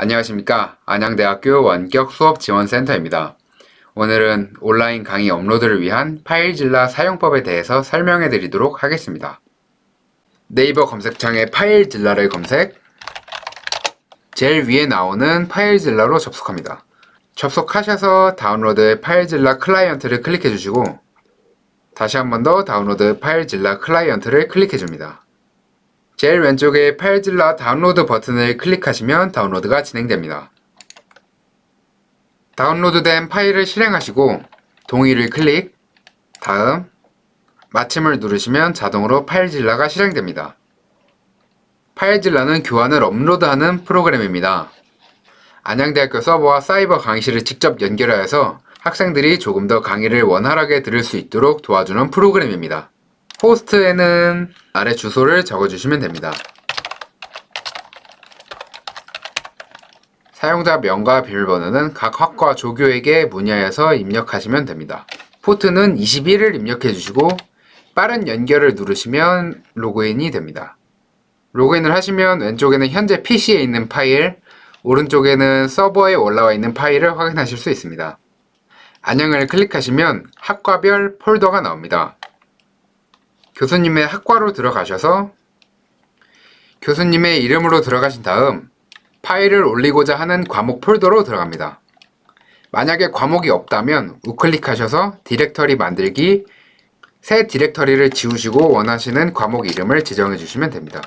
안녕하십니까. 안양대학교 원격 수업 지원센터입니다. 오늘은 온라인 강의 업로드를 위한 파일질라 사용법에 대해서 설명해 드리도록 하겠습니다. 네이버 검색창에 파일질라를 검색, 제일 위에 나오는 파일질라로 접속합니다. 접속하셔서 다운로드 파일질라 클라이언트를 클릭해 주시고, 다시 한 번 더 다운로드 파일질라 클라이언트를 클릭해 줍니다. 제일 왼쪽에 파일질라 다운로드 버튼을 클릭하시면 다운로드가 진행됩니다. 다운로드된 파일을 실행하시고 동의를 클릭, 다음, 마침을 누르시면 자동으로 파일질라가 실행됩니다. 파일질라는 교환을 업로드하는 프로그램입니다. 안양대학교 서버와 사이버 강의실을 직접 연결하여서 학생들이 조금 더 강의를 원활하게 들을 수 있도록 도와주는 프로그램입니다. 호스트에는 아래 주소를 적어주시면 됩니다. 사용자 명과 비밀번호는 각 학과 조교에게 문의하여서 입력하시면 됩니다. 포트는 21을 입력해 주시고 빠른 연결을 누르시면 로그인이 됩니다. 로그인을 하시면 왼쪽에는 현재 PC에 있는 파일, 오른쪽에는 서버에 올라와 있는 파일을 확인하실 수 있습니다. 안녕을 클릭하시면 학과별 폴더가 나옵니다. 교수님의 학과로 들어가셔서 교수님의 이름으로 들어가신 다음 파일을 올리고자 하는 과목 폴더로 들어갑니다. 만약에 과목이 없다면 우클릭하셔서 디렉터리 만들기 새 디렉터리를 지우시고 원하시는 과목 이름을 지정해 주시면 됩니다.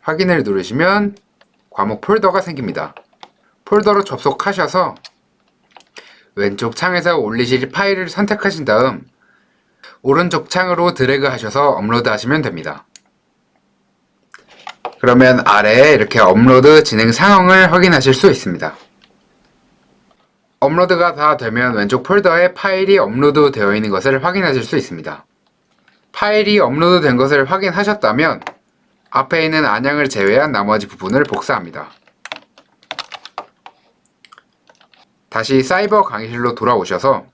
확인을 누르시면 과목 폴더가 생깁니다. 폴더로 접속하셔서 왼쪽 창에서 올리실 파일을 선택하신 다음 오른쪽 창으로 드래그 하셔서 업로드 하시면 됩니다. 그러면 아래에 이렇게 업로드 진행 상황을 확인하실 수 있습니다. 업로드가 다 되면 왼쪽 폴더에 파일이 업로드 되어 있는 것을 확인하실 수 있습니다. 파일이 업로드 된 것을 확인하셨다면 앞에 있는 안양을 제외한 나머지 부분을 복사합니다. 다시 사이버 강의실로 돌아오셔서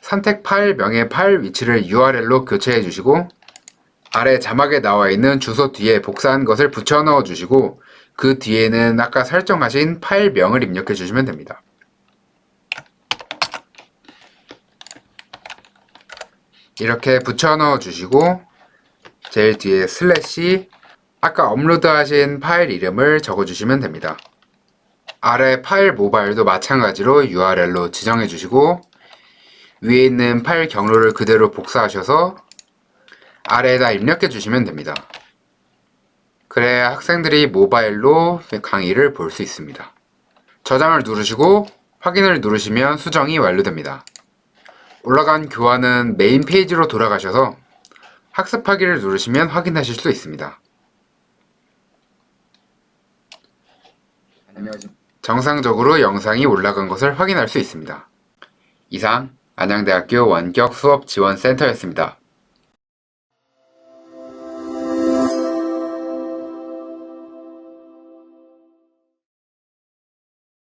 선택 파일 명의 파일 위치를 URL로 교체해 주시고 아래 자막에 나와 있는 주소 뒤에 복사한 것을 붙여 넣어 주시고 그 뒤에는 아까 설정하신 파일 명을 입력해 주시면 됩니다. 이렇게 붙여 넣어 주시고 제일 뒤에 슬래시 아까 업로드하신 파일 이름을 적어 주시면 됩니다. 아래 파일 모바일도 마찬가지로 URL로 지정해 주시고 위에 있는 파일 경로를 그대로 복사하셔서 아래에다 입력해 주시면 됩니다. 그래야 학생들이 모바일로 강의를 볼 수 있습니다. 저장을 누르시고 확인을 누르시면 수정이 완료됩니다. 올라간 교환은 메인 페이지로 돌아가셔서 학습하기를 누르시면 확인하실 수 있습니다. 정상적으로 영상이 올라간 것을 확인할 수 있습니다. 이상 안양대학교 원격 수업 지원 센터였습니다.